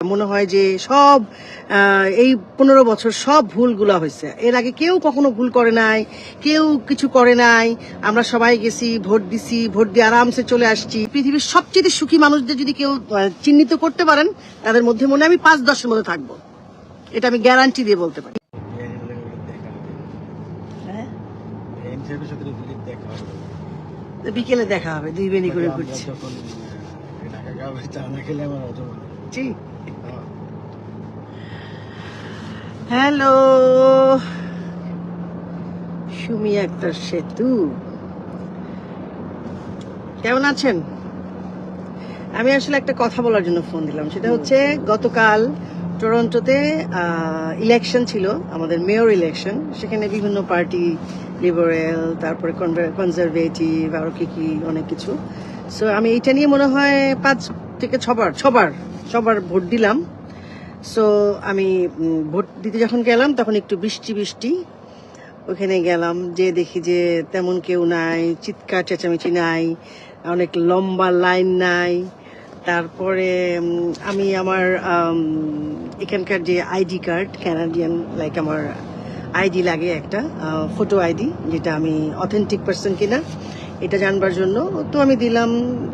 মনে হয় যে সব এই পনেরো বছর সব ভুলগুলা হয়েছে। এর আগে কেউ কখনো ভুল করে নাই, কেউ কিছু করে নাই। আমরা সবাই গেছি, ভোট দিছি, ভোট দিয়ে আরামসে চলে আসছি। পৃথিবীর সবচেয়ে সুখী মানুষদের যদি কেউ চিহ্নিত করতে পারেন, তাদের মধ্যে মনে আমি পাঁচ দশের মধ্যে থাকব। এটা আমি গ্যারান্টি দিয়ে বলতে পারি। হ্যাঁ? বিকেলে দেখা হবে, দুই বেনি করে ঘুরছি। হ্যালো। সুমি আক্তার সেতু। কেমন আছেন? আমি আসলে একটা কথা বলার জন্য ফোন দিলাম। সেটা হচ্ছে গতকাল টরন্টোতে ইলেকশন ছিল আমাদের মেয়র ইলেকশন সেখানে বিভিন্ন পার্টি লিবারেল তারপরে কনজারভেটিভ আরও কি কি অনেক কিছু। সো আমি এইটা নিয়ে মনে হয় পাঁচ থেকে ছবার ছবার ছবার ভোট দিলাম। সো আমি ভোট দিতে যখন গেলাম, তখন একটু বৃষ্টি বৃষ্টি। ওখানে গেলাম যে দেখি যে তেমন কেউ নাই, চিৎকার, চেঁচামেচি নাই, অনেক লম্বা লাইন নাই। তারপরে আমি আমার এখানকার যে আইডি কার্ড ক্যানাডিয়ান লাইক আমার আইডি লাগে একটা ফটো আইডি, যেটা আমি অথেন্টিক পার্সন কিনা, এটা জানবার জন্য। তো আমি দিলাম,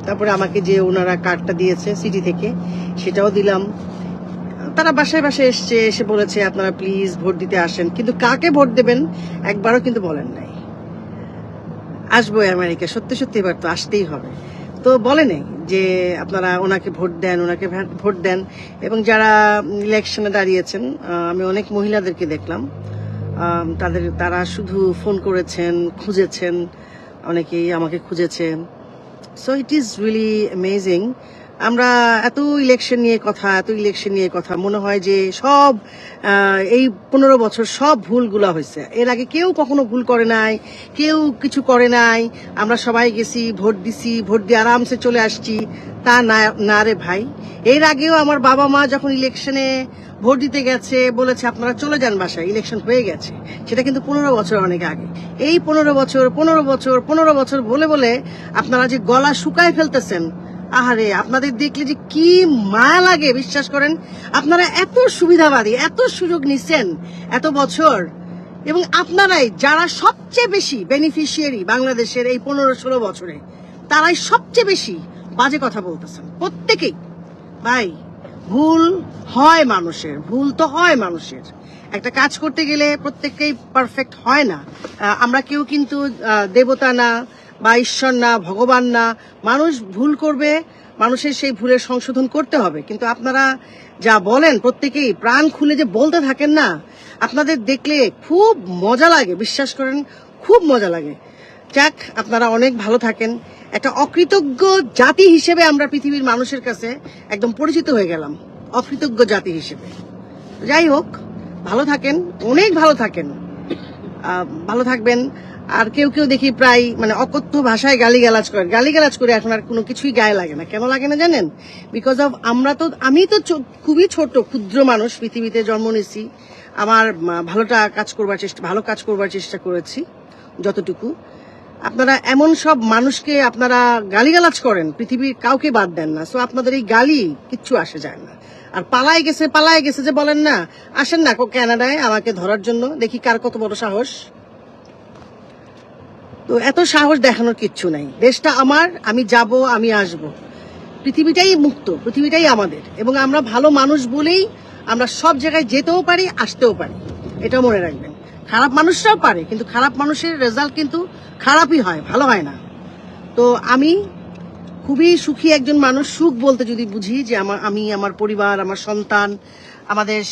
তারপরে আমাকে যে ওনারা কার্ডটা দিয়েছে সিটি থেকে, সেটাও দিলাম। তারা বাসায় বাসায় এসছে, এসে বলেছে আপনারা প্লিজ ভোট দিতে আসেন। কিন্তু কাকে ভোট দেবেন একবারও কিন্তু বলেন নাই। আসব আমেরিকা, সত্যি সত্যি এবার তো আসতেই হবে। তো বলে নেই যে আপনারা ওনাকে ভোট দেন, ওনাকে ভোট দেন। এবং যারা ইলেকশনে দাঁড়িয়েছেন আমি অনেক মহিলাদেরকে দেখলাম। তাদের, তারা শুধু ফোন করেছেন, খুঁজেছেন, অনেকেই আমাকে খুঁজেছেন so it is really amazing আমরা এত ইলেকশন নিয়ে কথা, এত ইলেকশন নিয়ে কথা, মনে হয় যে সব এই পনেরো বছর সব ভুলগুলা হয়েছে। এর আগে কেউ কখনো ভুল করে নাই, কেউ কিছু করে নাই। আমরা সবাই গেছি, ভোট দিছি, ভোট দিয়ে আরামসে চলে আসছি। তা না রে ভাই। এর আগেও আমার বাবা মা যখন ইলেকশনে ভোট দিতে গেছে, বলেছে আপনারা চলে যান বাসায় ইলেকশন হয়ে গেছে। সেটা কিন্তু পনেরো বছর অনেক আগে। এই পনেরো বছর পনেরো বছর পনেরো বছর বলে বলে আপনারা যে গলা শুকায় ফেলতেছেন আহারে, আপনাদের দেখলে যে কি মায়া লাগে, বিশ্বাস করেন? আপনারা এত সুবিধাবাদী, এত সুযোগ নিচ্ছেন এত বছর। এবং আপনারাই যারা সবচেয়ে বেশি বেনিফিশিয়ারি বাংলাদেশের এই পনেরো ষোলো বছরে, তারাই সবচেয়ে বেশি বাজে কথা বলতেছেন। প্রত্যেকেই। ভাই, ভুল হয় মানুষের, ভুল তো হয় মানুষের। একটা কাজ করতে গেলে প্রত্যেককেই পারফেক্ট হয় না। আমরা কেউ কিন্তু দেবতা না বা ঈশ্বর না, ভগবান না, মানুষ ভুল করবে, মানুষের সেই ভুলের সংশোধন করতে হবে। কিন্তু আপনারা যা বলেন, প্রত্যেকেই প্রাণ খুলে যে বলতে থাকেন না, আপনাদের দেখলে খুব মজা লাগে, বিশ্বাস করেন, খুব মজা লাগে। যাক, আপনারা অনেক ভালো থাকেন। একটা অকৃতজ্ঞ জাতি হিসেবে আমরা পৃথিবীর মানুষের কাছে একদম পরিচিত হয়ে গেলাম, অকৃতজ্ঞ জাতি হিসেবে। যাই হোক, ভালো থাকেন, অনেক ভালো থাকেন। ভালো থাকবেন। আর কেউ কেউ দেখি প্রায় মানে অকথ্য ভাষায় গালিগালাজ করেন গালিগালাজ করে এখন আর কোনো কিছুই গায়ে লাগে না। কেন লাগে না জানেন? বিকজ অফ আমরা তো, আমি তো খুবই ছোট, ক্ষুদ্র মানুষ, পৃথিবীতে জন্ম নিয়েছি। আমার ভালোটা কাজ করবার চেষ্টা, ভালো কাজ করবার চেষ্টা করেছি, যতটুকু। আপনারা এমন সব মানুষকে আপনারা গালিগালাজ করেন, পৃথিবীর কাউকে বাদ দেন না। সো আপনাদের এই গালি কিচ্ছু আসে যায় না। আর পালায় গেছে পালায় গেছে যে বলেন না। আসেন না কো- কানাডায় আমাকে ধরার জন্য, দেখি কার কত বড় সাহস। তো এত সাহস দেখানোর কিচ্ছু নাই। দেশটা আমার, আমি যাব, আমি আসব। পৃথিবীটাই মুক্ত, পৃথিবীটাই আমাদের। এবং আমরা ভালো মানুষ বলেই আমরা সব জায়গায় যেতেও পারি, আসতেও পারি। এটা মনে রাখবেন। খারাপ মানুষরাও পারে, কিন্তু খারাপ মানুষের রেজাল্ট কিন্তু খারাপই হয়, ভালো হয় না। তো আমি খুবই সুখী একজন মানুষ, সুখ বলতে যদি বুঝি, যে আমার, আমি, আমার পরিবার, আমার সন্তান, আমাদের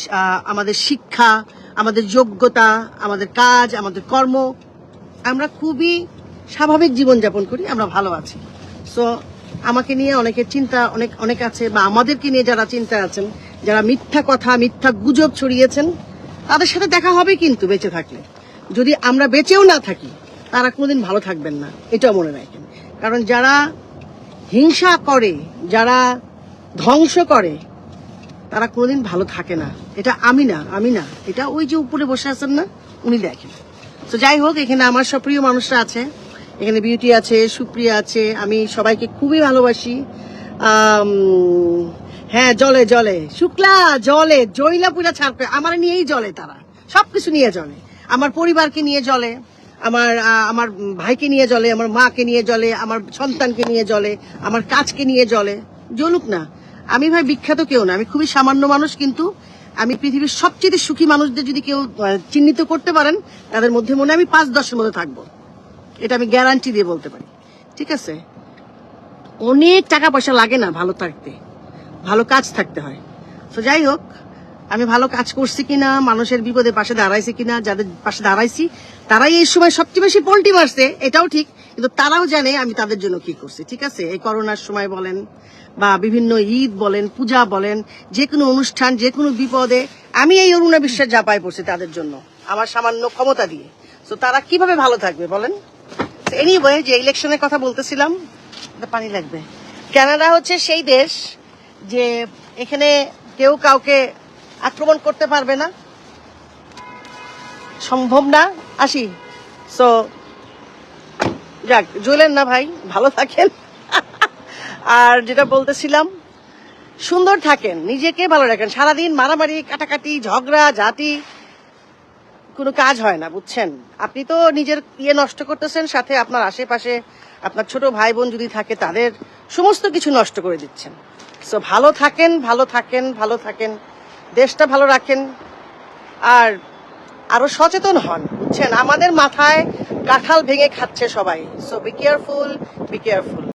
আমাদের শিক্ষা, আমাদের যোগ্যতা, আমাদের কাজ, আমাদের কর্ম, আমরা খুবই স্বাভাবিক জীবনযাপন করি, আমরা ভালো আছি। সো আমাকে নিয়ে অনেকের চিন্তা, অনেক অনেক আছে, বা আমাদেরকে নিয়ে যারা চিন্তা আছেন, যারা মিথ্যা কথা, মিথ্যা গুজব ছড়িয়েছেন, তাদের সাথে দেখা হবে কিন্তু বেঁচে থাকলে। যদি আমরা বেঁচেও না থাকি, তারা কোনোদিন ভালো থাকবেন না, এটাও মনে রাখেন। কারণ যারা হিংসা করে, যারা ধ্বংস করে, তারা কোনোদিন ভালো থাকে না। এটা আমি না আমি না। এটা ওই যে উপরে বসে আছেন না, উনি দেখেন। তো যাই হোক, এখানে আমার সব প্রিয় মানুষরা আছে। এখানে বিউটি আছে, সুপ্রিয়া আছে, আমি সবাইকে খুবই ভালোবাসি। হ্যাঁ জলে জলে। শুক্লা, জলে। পুরা ছাড়বে আমার নিয়েই জলে তারা। সবকিছু নিয়ে জলে। আমার পরিবারকে নিয়ে জলে। আমার আমার ভাইকে নিয়ে জলে আমার মাকে নিয়ে জলে আমার সন্তানকে নিয়ে জলে আমার কাজকে নিয়ে জলে জ্বলুক না। আমি ভাই বিখ্যাত কেউ না। আমি খুবই সামান্য মানুষ, কিন্তু আমি পৃথিবীর সবচেয়ে সুখী মানুষদের যদি কেউ চিহ্নিত করতে পারেন, তাদের মধ্যে মনে আমি পাঁচ দশের মধ্যে থাকব। এটা আমি গ্যারান্টি দিয়ে বলতে পারি। ঠিক আছে? অনেক টাকা পয়সা লাগে না ভালো থাকতে। ভালো কাজ থাকতে হয়। তো যাই হোক আমি ভালো কাজ করছি কিনা, মানুষের বিপদে পাশে দাঁড়াইছি কিনা, যাদের পাশে দাঁড়াইছি, তারাই এই সময় সবচেয়ে বেশি পোল্টি মারছে, এটাও ঠিক, কিন্তু তারাও জানে আমি তাদের জন্য কি করছি, ঠিক আছে? এই করোনার সময় বলেন বা বিভিন্ন ঈদ বলেন, পূজা বলেন, যে কোনো অনুষ্ঠান, যে কোনো বিপদে আমি এই অরুণা বিশ্বাস জাপায় পড়ছি তাদের জন্য, আমার সামান্য ক্ষমতা দিয়ে। তো তারা কীভাবে ভালো থাকবে বলেন? এনিওয়ে যে ইলেকশনের কথা বলতেছিলাম পানি লাগবে। কানাডা হচ্ছে সেই দেশ যে এখানে কেউ কাউকে আক্রমণ করতে পারবে না। সম্ভব না। আসি। সো যাক জুলেন না ভাই, ভালো থাকেন। আর যেটা বলতেছিলাম, সুন্দর থাকেন, নিজেকে ভালো রাখেন। সারাদিন মারামারি, কাটাকাটি, ঝগড়া জাতি কোনো কাজ হয় না, বুঝছেন? আপনি তো নিজের ইয়ে নষ্ট করতেছেন, সাথে আপনার আশেপাশে আপনার ছোট ভাই বোন যদি থাকে, তাদের সমস্ত কিছু নষ্ট করে দিচ্ছেন। সো ভালো থাকেন ভালো থাকেন ভালো থাকেন। দেশটা ভালো রাখেন আর আরও সচেতন হন, বুঝছেন? আমাদের মাথায় কাঁঠাল ভেঙে খাচ্ছে সবাই। So be careful be careful